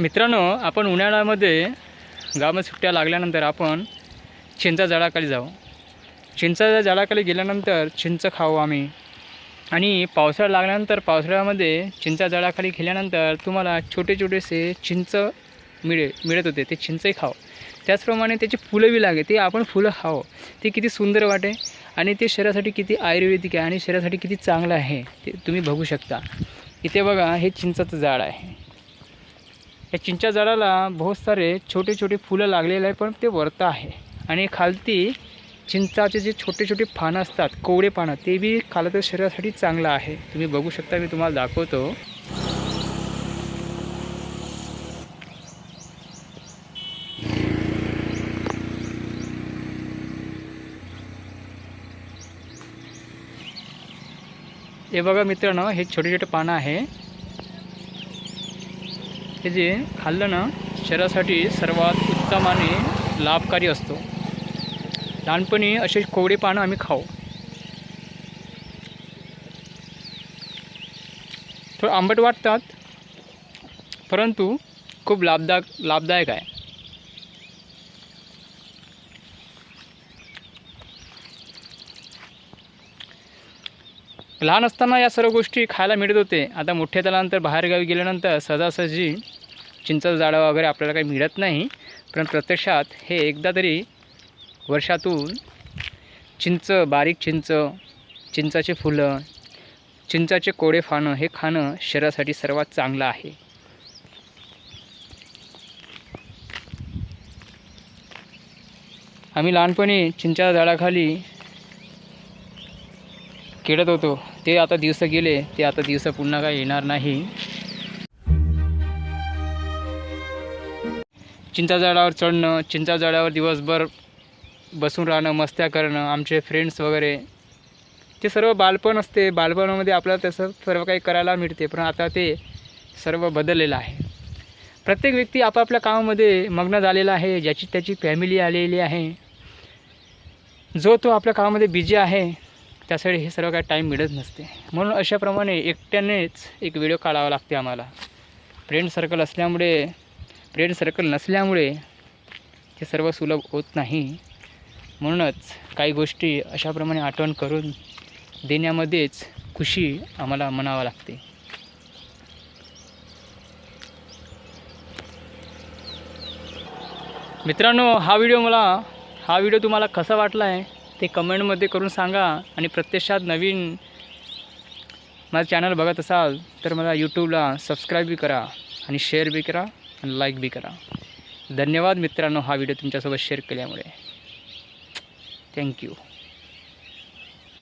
मित्रांनो आपण उन्हाळ्यामध्ये गावामध्ये सुट्ट्या लागल्यानंतर आपण चिंचा झाडाखाली जाऊ. चिंचाच्या झाडाखाली गेल्यानंतर चिंच खाऊ आम्ही. आणि पावसाळा लागल्यानंतर पावसाळ्यामध्ये चिंचा झाडाखाली गेल्यानंतर तुम्हाला छोटे छोटेसे चिंच मिळे मिळत होते. ते चिंचही खाऊ. त्याचप्रमाणे त्याची फुलं बी लागे. ते आपण फुलं खावं ते किती सुंदर वाटे. आणि ते शरीरासाठी किती आयुर्वेदिक आहे. आणि शरीरासाठी किती चांगलं आहे. ते तुम्ही बघू शकता. इथे बघा हे चिंचाचं झाड आहे. या चिंचा झाडाला बहुत सारे छोटे छोटे फुलं लागलेले आहे पण ते वरतं आहे. आणि खालती चिंचाचे जे छोटे छोटे पानं असतात कोवळे पानं ते बी खालं तर शरीरासाठी चांगलं आहे. तुम्ही बघू शकता मी तुम्हाला दाखवतो. हे बघा मित्रांनो हे छोटे छोटे पानं आहे. हे जे खाल्लं ना शरीरासाठी सर्वात उत्तम आणि लाभकारी असतो. लहानपणी असे कोवडे पानं आम्ही खाऊ. थोडं आंबट वाटतात परंतु खूप लाभदायक लाभदायक आहे. लहान असताना या सर्व गोष्टी खायला मिळत होते. आता मोठे झाल्यानंतर बाहेरगावी गेल्यानंतर सहजासहजी चिंचाचं झाडं वगैरे आपल्याला काही मिळत नाही. पण प्रत्यक्षात हे एकदा तरी वर्षातून चिंच बारीक चिंच चिंचाचे फुलं चिंचाचे कोडे फाणं हे खाणं शरीरासाठी सर्वात चांगलं आहे. आम्ही लहानपणी चिंचा झाडाखाली खेळत होतो. ते आता दिवस गेले ते आता दिवस पुन्हा काय येणार नाही. चिंचा झाडावर चढणं चिंचा झाडावर दिवसभर बसून राहणं मस्त्या करणं आमचे फ्रेंड्स वगैरे. ते सर्व बालपण असते. बालपणामध्ये आपल्याला तसं सर्व काही करायला मिळते पण आता ते सर्व बदललेलं आहे. प्रत्येक व्यक्ती आपापल्या कामामध्ये मग्न झालेला आहे ज्याची त्याची फॅमिली आलेली आहे. जो तो आपल्या कामामध्ये बिझी आहे त्यासाठी हे सर्व काही टाईम मिळत नसते. म्हणून अशाप्रमाणे एकट्यानेच एक व्हिडिओ काढावा लागते आम्हाला. फ्रेंड सर्कल असल्यामुळे फ्रेंड सर्कल नसल्यामुळे ते सर्व सुलभ होत नाही. म्हणूनच काही गोष्टी अशाप्रमाणे आठवण करून देण्यामध्येच खुशी आम्हाला म्हणावं लागते. मित्रांनो हा व्हिडिओ मला हा व्हिडिओ तुम्हाला कसा वाटला आहे ते कमेंटमध्ये करून सांगा आणि प्रत्यक्षात नवीन माझं चॅनल बघत असाल तर मला यूट्यूबला सबस्क्राईबबी करा आणि शेअर बी करा आणि लाईक बी करा. धन्यवाद मित्रांनो हा व्हिडिओ तुमच्यासोबत शेअर केल्यामुळे. थँक्यू.